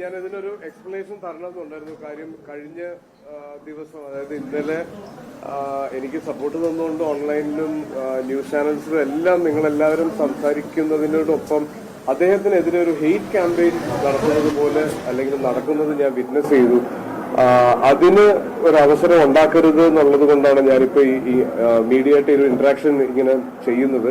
ഞാൻ ഇതിനൊരു എക്സ്പ്ലനേഷൻ തരണമെന്നുണ്ടായിരുന്നു. കാര്യം കഴിഞ്ഞ ദിവസം അതായത് ഇന്നലെ എനിക്ക് സപ്പോർട്ട് തന്നുകൊണ്ട് ഓൺലൈനിലും ന്യൂസ് ചാനൽസിലും എല്ലാം നിങ്ങളെല്ലാവരും സംസാരിക്കുന്നതിനോടൊപ്പം അദ്ദേഹത്തിനെതിരെ ഒരു ഹെയ്റ്റ് ക്യാമ്പയിൻ നടത്തുന്നത് പോലെ അല്ലെങ്കിൽ നടക്കുന്നത് ഞാൻ വിറ്റ്നസ് ചെയ്തു. അതിന് ഒരു അവസരം ഉണ്ടാക്കരുത് എന്നുള്ളത് കൊണ്ടാണ് ഞാനിപ്പോ ഈ ഈ മീഡിയ ആയിട്ട് ഒരു ഇന്ററാക്ഷൻ ഇങ്ങനെ ചെയ്യുന്നത്.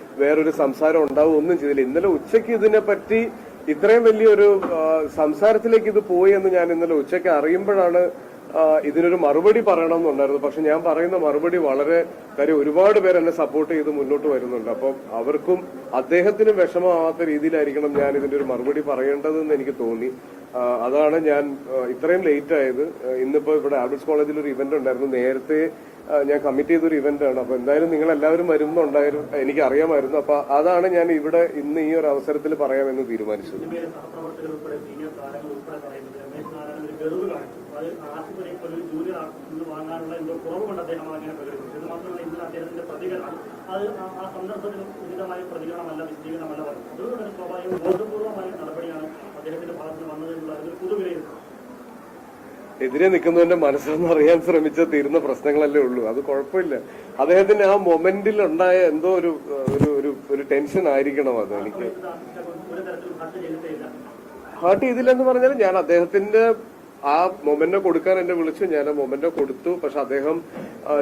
വേറൊരു സംസാരം ഉണ്ടാവും ഒന്നും ചെയ്തില്ല. ഇന്നലെ ഉച്ചയ്ക്ക് ഇതിനെപ്പറ്റി ഇത്രയും വലിയൊരു സംസാരത്തിലേക്ക് ഇത് പോയി എന്ന് ഞാൻ ഇന്നലെ ഉച്ചയ്ക്ക് അറിയുമ്പോഴാണ് ഇതിനൊരു മറുപടി പറയണം എന്നുണ്ടായിരുന്നു പക്ഷെ ഞാൻ പറയുന്ന മറുപടി വളരെ കാര്യം ഒരുപാട് പേര് എന്നെ സപ്പോർട്ട് ചെയ്ത് മുന്നോട്ട് വരുന്നുണ്ട്. അപ്പം അവർക്കും അദ്ദേഹത്തിനും വിഷമമാവാത്ത രീതിയിലായിരിക്കണം ഞാൻ ഇതിന്റെ ഒരു മറുപടി പറയേണ്ടതെന്ന് എനിക്ക് തോന്നി. അതാണ് ഞാൻ ഇത്രയും ലേറ്റ് ആയത്. ഇന്നിപ്പോ ഇവിടെ ആൽബർട്സ് കോളേജിൽ ഒരു ഇവന്റ് ഉണ്ടായിരുന്നു. നേരത്തെ ഞാൻ കമ്മിറ്റ് ചെയ്തൊരു ഇവന്റ് ആണ്. അപ്പൊ എന്തായാലും നിങ്ങൾ എല്ലാവരും വരുന്നുണ്ടായിരുന്നു എനിക്ക് അറിയാമായിരുന്നു. അപ്പൊ അതാണ് ഞാൻ ഇവിടെ ഇന്ന് ഈ ഒരു അവസരത്തിൽ പറയാമെന്ന് തീരുമാനിച്ചത്. അത് ഇപ്പോൾ ഒരു ജൂനിയർ ആർട്ടിസ്റ്റ് വാങ്ങാനുള്ള എന്തോ കുറവ് കൊണ്ട് അദ്ദേഹം അങ്ങനെ പ്രകടിപ്പിച്ചു. ഇത് മാത്രമല്ല ഇതിൽ അദ്ദേഹത്തിന്റെ പ്രതികരണം അത് ആ- സന്ദർഭത്തിന് ഉചിതമായ പ്രതികരണമല്ല വിശദീകരണമല്ല പറഞ്ഞു അതുകൊണ്ട് തന്നെ സ്വാഭാവികം ബോധപൂർവമായ നടപടിയാണ് അദ്ദേഹത്തിന്റെ ഭാഗത്ത് വന്നതെന്നുള്ള ഒരു പൊതുവിലയിരുത്തൽ എതിരെ നിൽക്കുന്നവന്റെ മനസ്സെന്ന് അറിയാൻ ശ്രമിച്ച തീരുന്ന പ്രശ്നങ്ങളല്ലേ ഉള്ളൂ. അത് കുഴപ്പമില്ല. അദ്ദേഹത്തിന്റെ ആ മൊമെന്റിൽ ഉണ്ടായ എന്തോ ഒരു ഒരു ഒരു ടെൻഷൻ ആയിരിക്കണം അത് എനിക്ക്. ഹാർട്ട് ചെയ്തില്ലെന്ന് പറഞ്ഞാൽ ഞാൻ അദ്ദേഹത്തിന്റെ ആ മൊമെന്റോ കൊടുക്കാൻ എന്നെ വിളിച്ചു. ഞാൻ ആ മൊമെന്റോ കൊടുത്തു. പക്ഷെ അദ്ദേഹം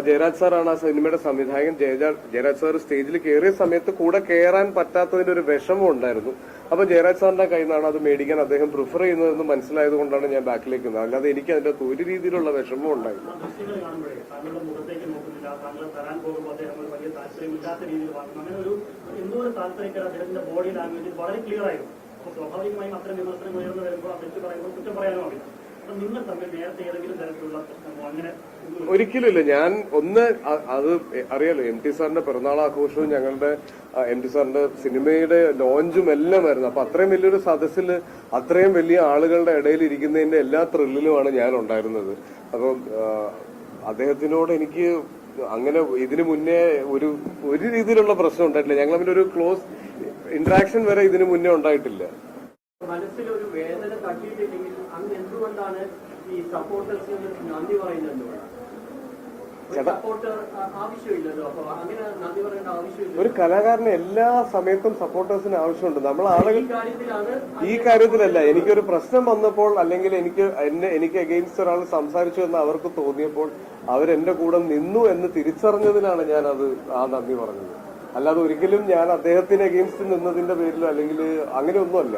ജയരാജ് സാറാണ് ആ സിനിമയുടെ സംവിധായകൻ. ജയരാജ് ജയരാജ് സാർ സ്റ്റേജിൽ കയറിയ സമയത്ത് കൂടെ കയറാൻ പറ്റാത്തതിന്റെ ഒരു വിഷമം ഉണ്ടായിരുന്നു. അപ്പൊ ജയരാജ് സാറിന്റെ കയ്യിൽ നിന്നാണ് അത് മേടിക്കാൻ അദ്ദേഹം പ്രിഫർ ചെയ്യുന്നതെന്ന് മനസ്സിലായത് കൊണ്ടാണ് ഞാൻ ബാക്കിലേക്ക് നിന്നത്. അല്ലാതെ എനിക്ക് അതിന്റെ ഒരു രീതിയിലുള്ള വിഷമം ഉണ്ടായിരുന്നു വളരെ ക്ലിയർ ആയിരുന്നു. സ്വാഭാവികമായും അത്തരം വിമർശനം ഉയർന്നു വരുമ്പോൾ അതിച്ച് പറയുമ്പോൾ കുറ്റം പറയാനും അറിയാം നിങ്ങൾ തമ്മിൽ നേരത്തെ ഏതെങ്കിലും തരത്തിലുള്ള പ്രശ്നമോ അങ്ങനെ ഒരിക്കലുമില്ല. ഞാൻ ഒന്ന് അത് അറിയാലോ എം ടി സാറിന്റെ പിറന്നാൾ ആഘോഷവും ഞങ്ങളുടെ എം ടി സാറിന്റെ സിനിമയുടെ ലോഞ്ചും എല്ലാം ആയിരുന്നു. അപ്പൊ അത്രയും വലിയൊരു സദസ്സിൽ അത്രയും വലിയ ആളുകളുടെ ഇടയിൽ ഇരിക്കുന്നതിന്റെ എല്ലാ ത്രില്ലിലുമാണ് ഞാൻ ഉണ്ടായിരുന്നത്. അപ്പം അദ്ദേഹത്തിനോട് എനിക്ക് അങ്ങനെ ഇതിനു മുന്നേ ഒരു ഒരു രീതിയിലുള്ള പ്രശ്നം ഉണ്ടായിട്ടില്ല. ഞങ്ങൾ തമ്മിൽ ഒരു ക്ലോസ് ഇന്ററാക്ഷൻ വരെ ഇതിനു മുന്നേ ഉണ്ടായിട്ടില്ല. മനസ്സിലൊരു വേദന തട്ടിയിട്ടില്ലെങ്കിൽ അന്ന് ഈ സപ്പോർട്ടേഴ്സിന് നന്ദി പറയുന്നത്. ഒരു കലാകാരന് എല്ലാ സമയത്തും സപ്പോർട്ടേഴ്സിന് ആവശ്യമുണ്ട്. നമ്മൾ ആളുകൾ ഈ കാര്യത്തിലല്ല എനിക്കൊരു പ്രശ്നം വന്നപ്പോൾ അല്ലെങ്കിൽ എനിക്ക് എന്നെ എനിക്ക് അഗെയിൻസ്റ്റ് ഒരാൾ സംസാരിച്ചു എന്ന് അവർക്ക് തോന്നിയപ്പോൾ അവരെന്റെ കൂടെ നിന്നു എന്ന് തിരിച്ചറിഞ്ഞതിനാണ് ഞാൻ അത് ആ നന്ദി പറഞ്ഞത്. അല്ലാതെ ഒരിക്കലും ഞാൻ അദ്ദേഹത്തിന് അഗെയിൻസ്റ്റ് നിന്നതിന്റെ പേരിലോ അല്ലെങ്കിൽ അങ്ങനെയൊന്നുമല്ല.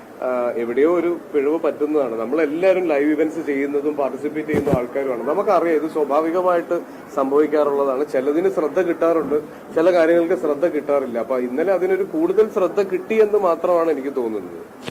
എവിടെയോ ഒരു പിഴവ് പറ്റുന്നതാണ്. നമ്മളെല്ലാവരും ലൈവ് ഇവന്റ്സ് ചെയ്യുന്നതും പാർട്ടിസിപ്പേറ്റ് ചെയ്യുന്ന ആൾക്കാരുമാണ്. നമുക്കറിയാം ഇത് സ്വാഭാവികമായിട്ട് സംഭവിക്കാറുള്ളതാണ്. ചിലതിന് ശ്രദ്ധ കിട്ടാറുണ്ട്. ചില കാര്യങ്ങൾക്ക് ശ്രദ്ധ കിട്ടാറില്ല. അപ്പൊ ഇന്നലെ അതിനൊരു കൂടുതൽ ശ്രദ്ധ കിട്ടിയെന്ന് മാത്രമാണ് എനിക്ക് തോന്നുന്നത്.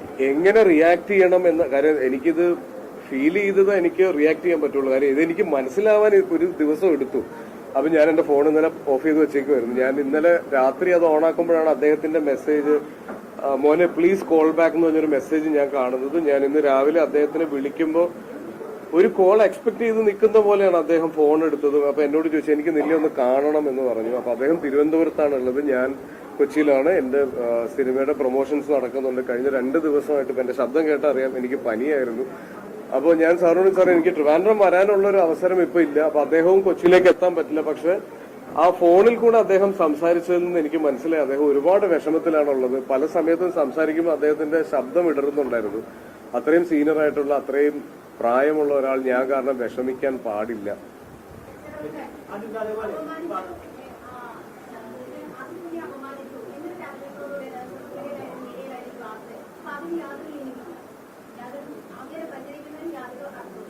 എങ്ങനെ റിയാക്ട് ചെയ്യണം എന്ന കാര്യം എനിക്കിത് ഫീൽ ചെയ്തത് എനിക്ക് റിയാക്ട് ചെയ്യാൻ പറ്റുള്ളൂ. കാര്യം ഇതെനിക്ക് മനസ്സിലാവാൻ ഒരു ദിവസം എടുത്തു. അപ്പൊ ഞാൻ എന്റെ ഫോൺ ഇന്നലെ ഓഫ് ചെയ്ത് വെച്ചേക്കുമായിരുന്നു ഞാൻ ഇന്നലെ രാത്രി അത് ഓണാക്കുമ്പോഴാണ് അദ്ദേഹത്തിന്റെ മെസ്സേജ് മോനെ പ്ലീസ് കോൾ ബാക്ക് എന്ന് പറഞ്ഞൊരു മെസ്സേജ് ഞാൻ കാണുന്നത്. ഞാൻ ഇന്ന് രാവിലെ അദ്ദേഹത്തിനെ വിളിക്കുമ്പോൾ ഒരു കോൾ എക്സ്പെക്ട് ചെയ്ത് നിൽക്കുന്ന പോലെയാണ് അദ്ദേഹം ഫോൺ എടുത്തത്. അപ്പൊ എന്നോട് ചോദിച്ചു എനിക്ക് നിന്നെ ഒന്ന് കാണണം എന്ന് പറഞ്ഞു. അപ്പൊ അദ്ദേഹം തിരുവനന്തപുരത്താണ് ഉള്ളത് ഞാൻ കൊച്ചിയിലാണ് എന്റെ സിനിമയുടെ പ്രൊമോഷൻസ് നടക്കുന്നുണ്ട്. കഴിഞ്ഞ രണ്ട് ദിവസമായിട്ട് എന്റെ ശബ്ദം കേട്ടറിയാം എനിക്ക് പനിയായിരുന്നു. അപ്പോൾ ഞാൻ സാറിനോട് സാർ എനിക്ക് ട്രിവാൻഡ്രം വരാനുള്ള ഒരു അവസരം ഇപ്പൊ ഇല്ല. അപ്പൊ അദ്ദേഹവും കൊച്ചിയിലേക്ക് എത്താൻ പറ്റില്ല. പക്ഷെ ആ ഫോണിൽ കൂടെ അദ്ദേഹം സംസാരിച്ചതിൽ നിന്ന് എനിക്ക് മനസ്സിലായി. അദ്ദേഹം ഒരുപാട് വിഷമത്തിലാണുള്ളത്. പല സമയത്തും സംസാരിക്കുമ്പോൾ അദ്ദേഹത്തിന്റെ ശബ്ദം ഇടറുന്നുണ്ടായിരുന്നു അത്രയും സീനിയർ ആയിട്ടുള്ള അത്രയും പ്രായമുള്ള ഒരാൾ ഞാൻ കാരണം വിഷമിക്കാൻ പാടില്ല.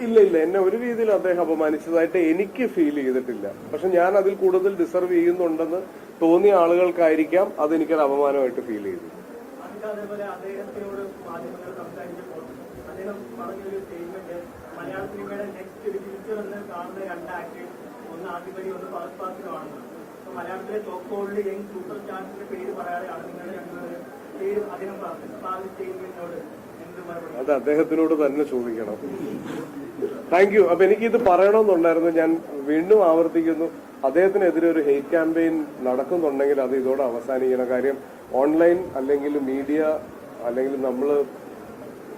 ഇല്ല ഇല്ല. എന്നെ ഒരു രീതിയിൽ അദ്ദേഹം അപമാനിച്ചതായിട്ട് എനിക്ക് ഫീൽ ചെയ്തിട്ടില്ല. പക്ഷെ ഞാൻ അതിൽ കൂടുതൽ ഡിസർവ് ചെയ്യുന്നുണ്ടെന്ന് തോന്നിയ ആളുകൾക്കായിരിക്കാം അതെനിക്കൊരു അപമാനമായിട്ട് ഫീൽ ചെയ്തു മലയാള സിനിമയുടെ നെക്സ്റ്റ് ഒന്ന് മലയാളത്തിലെ യങ് സൂപ്പർ പേര് ആ അത് അദ്ദേഹത്തിനോട് തന്നെ ചോദിക്കണം. താങ്ക് യു അപ്പൊ എനിക്കിത് പറയണമെന്നുണ്ടായിരുന്നു. ഞാൻ വീണ്ടും ആവർത്തിക്കുന്നു. അദ്ദേഹത്തിനെതിരെ ഒരു ഹെയ്റ്റ് ക്യാമ്പയിൻ നടക്കുന്നുണ്ടെങ്കിൽ അത് ഇതോടെ അവസാനിക്കണം കാര്യം. ഓൺലൈൻ അല്ലെങ്കിൽ മീഡിയ അല്ലെങ്കിൽ നമ്മൾ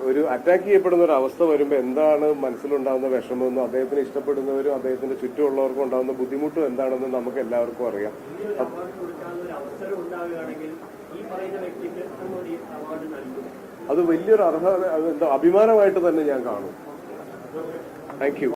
ഒരു അറ്റാക്ക് ചെയ്യപ്പെടുന്ന ഒരു അവസ്ഥ വരുമ്പോൾ എന്താണ് മനസ്സിലുണ്ടാകുന്ന വിഷമമെന്നും അദ്ദേഹത്തിന് ഇഷ്ടപ്പെടുന്നവരും അദ്ദേഹത്തിന്റെ ചുറ്റുമുള്ളവർക്കും ഉണ്ടാകുന്ന ബുദ്ധിമുട്ടും എന്താണെന്ന് നമുക്ക് എല്ലാവർക്കും അറിയാം. ഈ പറയുന്ന വ്യക്തിക്ക് അവാർഡ് നൽകും. അത് വലിയൊരു അർഹത അഭിമാനമായിട്ട് തന്നെ ഞാൻ കാണും. Thank you